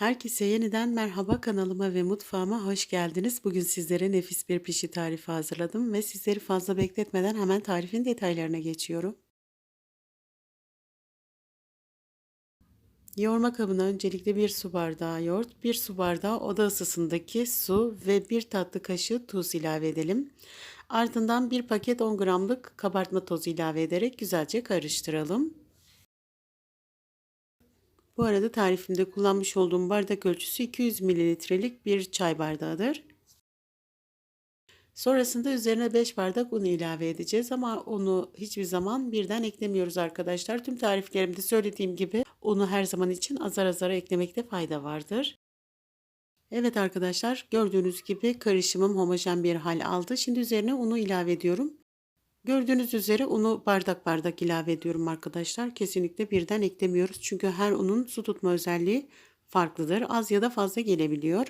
Herkese yeniden merhaba kanalıma ve mutfağıma hoş geldiniz. Bugün sizlere nefis bir pişi tarifi hazırladım ve sizleri fazla bekletmeden hemen tarifin detaylarına geçiyorum. Yoğurma kabına öncelikle bir su bardağı yoğurt, bir su bardağı oda ısısındaki su ve bir tatlı kaşığı tuz ilave edelim. Ardından bir paket 10 gramlık kabartma tozu ilave ederek güzelce karıştıralım. Bu arada tarifimde kullanmış olduğum bardak ölçüsü 200 mililitrelik bir çay bardağıdır. Sonrasında üzerine 5 bardak un ilave edeceğiz ama unu hiçbir zaman birden eklemiyoruz arkadaşlar. Tüm tariflerimde söylediğim gibi unu her zaman için azar azar eklemekte fayda vardır. Evet arkadaşlar gördüğünüz gibi karışımım homojen bir hal aldı. Şimdi üzerine unu ilave ediyorum. Gördüğünüz üzere unu bardak bardak ilave ediyorum arkadaşlar. Kesinlikle birden eklemiyoruz. Çünkü her unun su tutma özelliği farklıdır. Az ya da fazla gelebiliyor.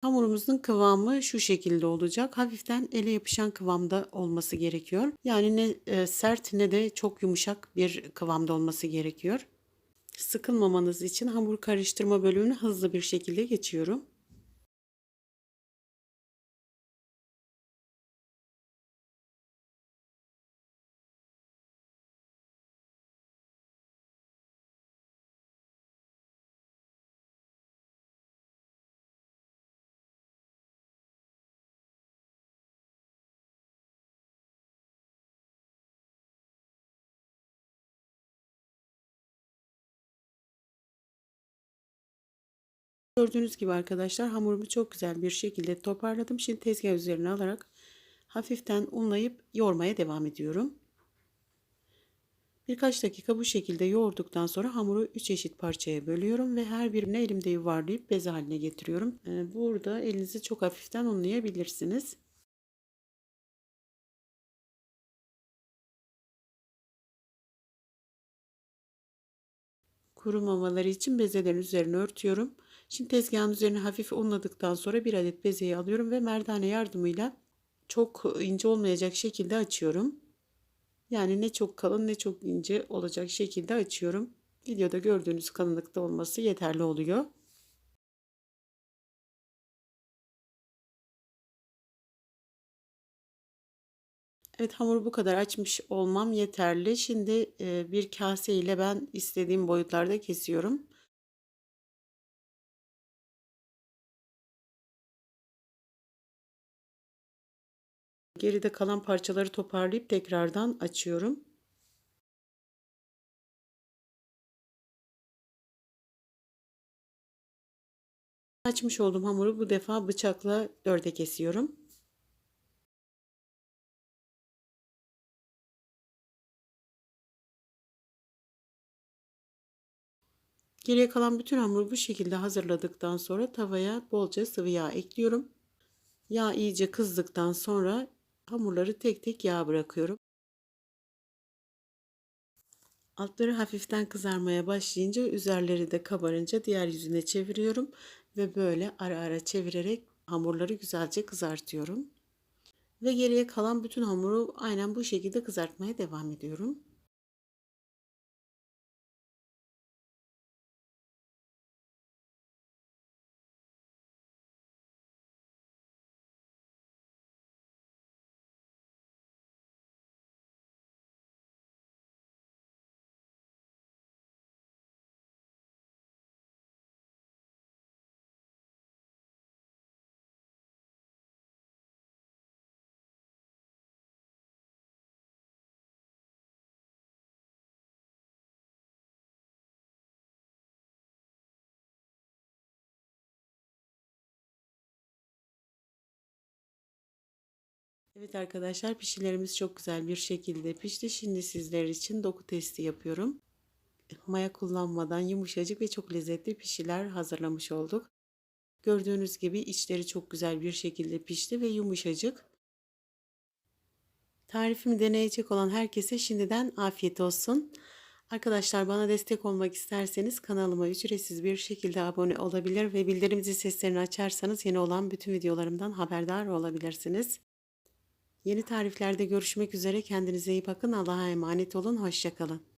Hamurumuzun kıvamı şu şekilde olacak. Hafiften ele yapışan kıvamda olması gerekiyor. Yani ne e, sert ne de çok yumuşak bir kıvamda olması gerekiyor. Sıkılmamanız için hamur karıştırma bölümünü hızlı bir şekilde geçiyorum. Gördüğünüz gibi arkadaşlar hamurumu çok güzel bir şekilde toparladım. Şimdi tezgah üzerine alarak hafiften unlayıp yoğurmaya devam ediyorum. Birkaç dakika bu şekilde yoğurduktan sonra hamuru 3 eşit parçaya bölüyorum ve her birine elimde yuvarlayıp beze haline getiriyorum. Ee, burada elinizi çok hafiften unlayabilirsiniz. Kurumamaları için bezelerin üzerine örtüyorum. Şimdi tezgahın üzerine hafif unladıktan sonra bir adet bezeyi alıyorum ve merdane yardımıyla çok ince olmayacak şekilde açıyorum. Yani ne çok kalın ne çok ince olacak şekilde açıyorum. Videoda gördüğünüz kalınlıkta olması yeterli oluyor. Evet hamuru bu kadar açmış olmam yeterli. Şimdi bir kase ile ben istediğim boyutlarda kesiyorum. Geride kalan parçaları toparlayıp tekrardan açıyorum. Açmış olduğum hamuru bu defa bıçakla dörde kesiyorum. Geriye kalan bütün hamuru bu şekilde hazırladıktan sonra tavaya bolca sıvı yağ ekliyorum. Yağ iyice kızdıktan sonra hamurları tek tek yağ bırakıyorum. Altları hafiften kızarmaya başlayınca üzerleri de kabarınca diğer yüzüne çeviriyorum ve böyle ara ara çevirerek hamurları güzelce kızartıyorum. Ve geriye kalan bütün hamuru aynen bu şekilde kızartmaya devam ediyorum. Evet arkadaşlar pişilerimiz çok güzel bir şekilde pişti. Şimdi sizler için doku testi yapıyorum. Maya kullanmadan yumuşacık ve çok lezzetli pişiler hazırlamış olduk. Gördüğünüz gibi içleri çok güzel bir şekilde pişti ve yumuşacık. Tarifimi deneyecek olan herkese şimdiden afiyet olsun. Arkadaşlar bana destek olmak isterseniz kanalıma ücretsiz bir şekilde abone olabilir ve bildirim zil seslerini açarsanız yeni olan bütün videolarımdan haberdar olabilirsiniz. Yeni tariflerde görüşmek üzere. Kendinize iyi bakın. Allah'a emanet olun. Hoşçakalın.